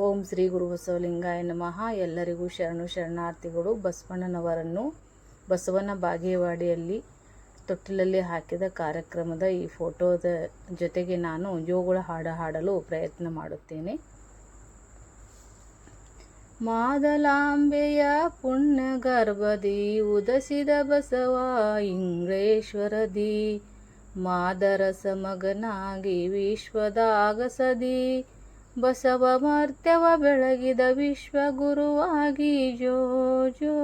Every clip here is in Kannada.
ಓಂ ಶ್ರೀ ಗುರು ಬಸವಲಿಂಗಾಯ ನಮಃ. ಎಲ್ಲರಿಗೂ ಶರಣು ಶರಣಾರ್ಥಿಗಳು, ಬಸವಣ್ಣನವರನ್ನು ಬಸವನ ಬಾಗೇವಾಡಿಯಲ್ಲಿ ತೊಟ್ಟಿಲಲ್ಲಿ ಹಾಕಿದ ಕಾರ್ಯಕ್ರಮದ ಈ ಫೋಟೋದ ಜೊತೆಗೆ ನಾನು ಜೋಗುಳ ಹಾಡು ಹಾಡಲು ಪ್ರಯತ್ನ ಮಾಡುತ್ತೇನೆ. ಮಾದಲಾಂಬೆಯ ಪುಣ್ಯ ಗರ್ಭದಿ ಉದಸಿದ ಬಸವ ಇಂಗ್ಲೇಶ್ವರದಿ ಮಾದರಸ ಮಗನಾಗಿ ವಿಶ್ವದಾಗಸದಿ ಬಸವ ಮರ್ತ್ಯವ ಬೆಳಗಿದ ವಿಶ್ವಗುರುವಾಗಿ ಜೋ ಜೋ.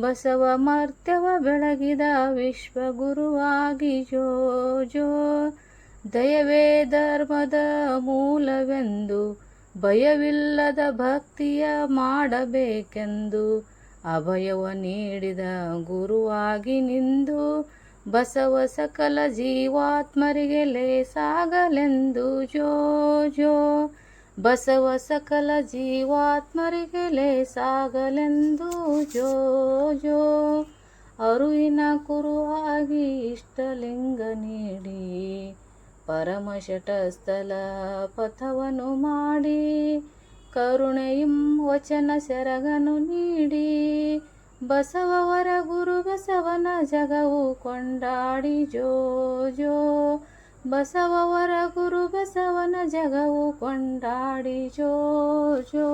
ಬಸವ ಮರ್ತ್ಯವ ಬೆಳಗಿದ ವಿಶ್ವಗುರುವಾಗಿ ಜೋ ಜೋ. ದಯವೇ ಧರ್ಮದ ಮೂಲವೆಂದು ಭಯವಿಲ್ಲದ ಭಕ್ತಿಯ ಮಾಡಬೇಕೆಂದು ಅಭಯವ ನೀಡಿದ ಗುರುವಾಗಿ ನಿಂದು ಬಸವ ಸಕಲ ಜೀವಾತ್ಮರಿಗೆ ಲೇಸಾಗಲೆಂದು ಜೋ ಜೋ. ಬಸವ ಸಕಲ ಜೀವಾತ್ಮರಿಗೆ ಲೇಸಾಗಲೆಂದು ಜೋ ಜೋ. ಅರುವಿನ ಕುರುವಾಗಿ ಇಷ್ಟಲಿಂಗ ನೀಡಿ ಪರಮಶಟಸ್ಥಲ ಪಥವನ್ನು ಮಾಡಿ, ಕರುಣೆಯಂ ವಚನ ಸೆರಗನು ನೀಡಿ ಬಸವವರ ಗುರು ಬಸವನ ಜಗವು ಕೊಂಡಾಡಿ ಜೋ ಜೋ ಬಸವವರ ಗುರು ಬಸವನ ಜಗವು ಕೊಂಡಾಡಿ ಜೋ ಜೋ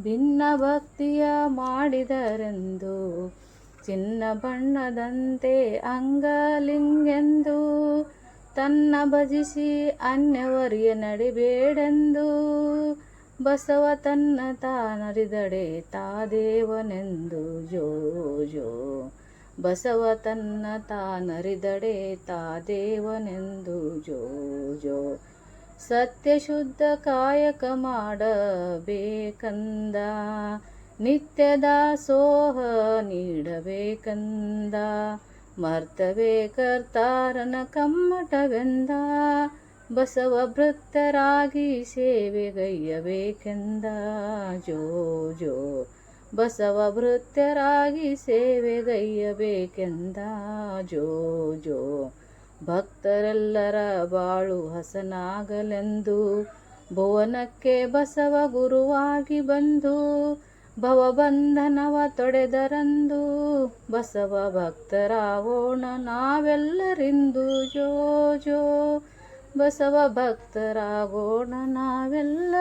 ಭಿನ್ನ ಭಕ್ತಿಯ ಮಾಡಿದರೆಂದು, ಚಿನ್ನ ಬಣ್ಣದಂತೆ ಅಂಗಲಿಂಗೆಂದು, ತನ್ನ ಭಜಿಸಿ ಅನ್ಯವರಿಯ ನಡಿಬೇಡೆಂದು. ಬಸವ ತನ್ನ ತಾನರಿದಡೆ ತಾದೇವನೆಂದು ಜೋ ಜೋ. ಬಸವ ತನ್ನ ತಾನರಿದಡೆ ತಾದೇವನೆಂದು ಜೋ ಜೋ. ಸತ್ಯಶುದ್ಧ ಕಾಯಕ ಮಾಡಬೇಕಂದ ನಿತ್ಯದ ಸೋಹ ನೀಡಬೇಕಂದ, ಮರ್ತವೇ ಕರ್ತಾರನ ಕಮ್ಮಟವೆಂದ ಬಸವ ಭಕ್ತರಾಗಿ ಸೇವೆಗೈಯಬೇಕೆಂದ ಜೋ ಜೋ, ಬಸವ ಭಕ್ತರಾಗಿ ಸೇವೆಗೈಯಬೇಕೆಂದ ಜೋ ಜೋ, ಭಕ್ತರೆಲ್ಲರ ಬಾಳು ಹಸನಾಗಲೆಂದು. ಭುವನಕ್ಕೆ ಬಸವ ಗುರುವಾಗಿ ಬಂದು. ಭವಬಂಧನವ ತೊಡೆದರಂದು. ಬಸವ ಭಕ್ತರಾಗೋಣ ನಾವೆಲ್ಲರಿಂದು. ಜೋ ಜೋ ಬಸವ ಭಕ್ತರಾಗೋಣ ನಾವೆಲ್ಲ.